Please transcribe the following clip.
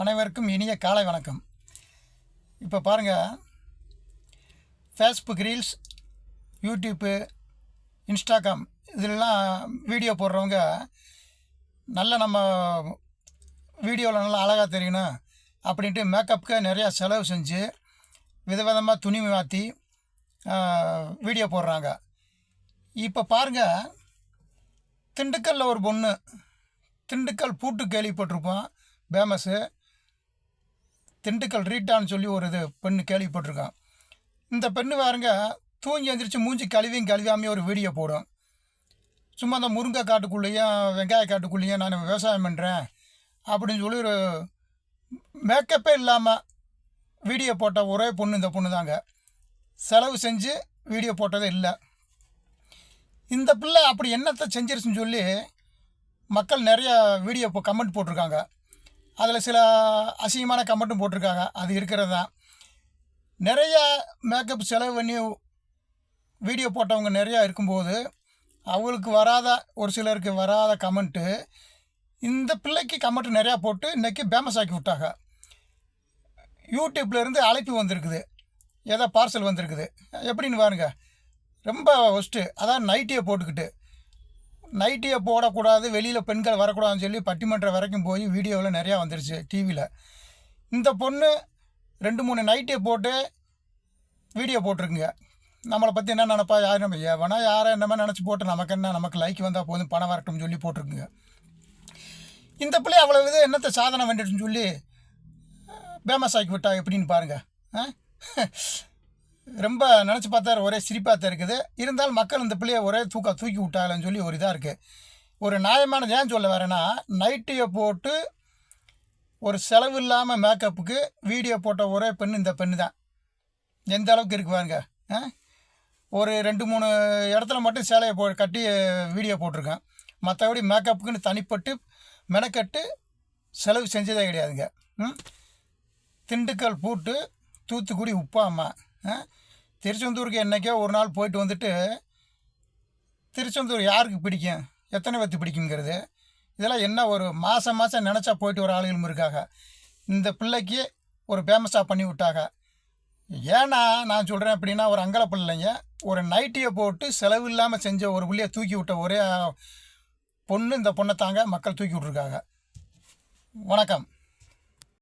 அனைவருக்கும் இனிய காலை வணக்கம். இப்போ பாருங்கள் ஃபேஸ்புக் ரீல்ஸ் யூடியூப்பு இன்ஸ்டாகிராம் இதிலெலாம் வீடியோ போடுறவங்க நல்ல நம்ம வீடியோவில் நல்லா அழகாக தெரியணும் அப்படின்ட்டு மேக்கப்புக்கு நிறையா செலவு செஞ்சு விதவிதமாக துணி மாற்றி வீடியோ போடுறாங்க. இப்போ பாருங்கள் திண்டுக்கல்லில் ஒரு பொண்ணு திண்டுக்கல் பூட்டு கேள்விப்பட்டிருப்போம் பேமஸ்ஸு திண்டுக்கல் ரீட்டான்னு சொல்லி ஒரு இது பெண்ணு கேள்விப்பட்டிருக்கான். இந்த பெண்ணு பாருங்க தூங்கி எழுந்திரிச்சு மூஞ்சி கழுவியும் கழுவாமையும் ஒரு வீடியோ போடும். சும்மா அந்த முருங்கை காட்டுக்குள்ளேயும் வெங்காய காட்டுக்குள்ளேயும் நான் விவசாயம் பண்ணுறேன் அப்படின்னு சொல்லி ஒரு மேக்கப்பே இல்லாமல் வீடியோ போட்ட ஒரே பொண்ணு இந்த பொண்ணு தாங்க செலவு செஞ்சு வீடியோ போட்டதே இல்லை. இந்த பிள்ளை அப்படி என்னத்தை செஞ்சிருச்சுன்னு சொல்லி மக்கள் நிறைய வீடியோ இப்போ கமெண்ட் போட்டிருக்காங்க. அதில் சில அசிங்கமான கமெண்ட்டும் போட்டிருக்காங்க. அது இருக்கிறது தான். நிறைய மேக்கப் செலவு பண்ணி வீடியோ போட்டவங்க நிறையா இருக்கும்போது அவங்களுக்கு வராத ஒரு சிலருக்கு வராத கமெண்ட்டு இந்த பிள்ளைக்கு கமெண்ட் நிறையா போட்டு இன்றைக்கி ஃபேமஸ் ஆக்கி விட்டாங்க. யூடியூப்லேருந்து அழைப்பு வந்திருக்குது. ஏதோ பார்சல் வந்திருக்குது. எப்படின்னு பாருங்க. ரொம்ப ஒஸ்ட்டு அதான் நைட்டியை போட்டுக்கிட்டு. நைட்டியை போடக்கூடாது வெளியில் பெண்கள் வரக்கூடாதுன்னு சொல்லி பட்டிமன்றம் வரைக்கும் போய் வீடியோவில் நிறையா வந்துருச்சு டிவியில் இந்த பொண்ணு ரெண்டு மூணு நைட்டியை போட்டு வீடியோ போட்டிருக்குங்க. நம்மளை பற்றி என்ன நினப்பா யார் நம்ம எவனா யாரை என்னமே நினச்சி போட்டு நமக்கு என்ன நமக்கு லைக் வந்தால் போதும் பணம் வரட்டும்னு சொல்லி போட்டிருக்குங்க. இந்த பிள்ளை அவ்வளோ இது என்னத்தை சாதனை வேண்டிடுச்சுன்னு சொல்லி ஃபேமஸ் ஆக்கி விட்டா எப்படின்னு பாருங்கள் ஆ ரொம்ப நினச்சி பார்த்தா ஒரே சிரிப்பாக தான் இருக்குது. இருந்தாலும் மக்கள் இந்த பிள்ளைய ஒரே தூக்கா தூக்கி விட்டாங்கன்னு சொல்லி ஒரு இதாக இருக்குது ஒரு நியாயமானது ஏன் சொல்ல வரேன்னா நைட்டியை போட்டு ஒரு செலவு இல்லாமல் மேக்கப்புக்கு வீடியோ போட்ட ஒரே பெண் இந்த பெண்ணு தான் எந்த அளவுக்கு இருக்கு பாருங்க ஆ? ஒரு ரெண்டு மூணு இடத்துல மட்டும் சேலையை போ கட்டி வீடியோ போட்டிருக்கேன். மற்றபடி மேக்கப்புக்குன்னு தனிப்பட்டு மெனக்கட்டு செலவு செஞ்சதே கிடையாதுங்க. ம்? திண்டுக்கல் பூட்டு தூத்துக்குடி உப்பாமா ஆ? திருச்செந்தூருக்கு என்றைக்கோ ஒரு நாள் போயிட்டு வந்துட்டு திருச்செந்தூர் யாருக்கு பிடிக்கும்? எத்தனை பேர்த்து பிடிக்குங்கிறது இதெல்லாம் என்ன ஒரு மாதம் மாதம் நினச்சா போயிட்டு வர ஆளுகளும் இருக்காங்க. இந்த பிள்ளைக்கு ஒரு ஃபேமஸாக பண்ணி விட்டாங்க. ஏன்னா நான் சொல்கிறேன் அப்படின்னா ஒரு அங்கல பிள்ளைங்க ஒரு நைட்டியை போட்டு செலவு இல்லாமல் செஞ்ச ஒரு பிள்ளையை தூக்கி விட்ட ஒரே பொண்ணு இந்த பொண்ணை தாங்க மக்கள் தூக்கி விட்ருக்காங்க வணக்கம்.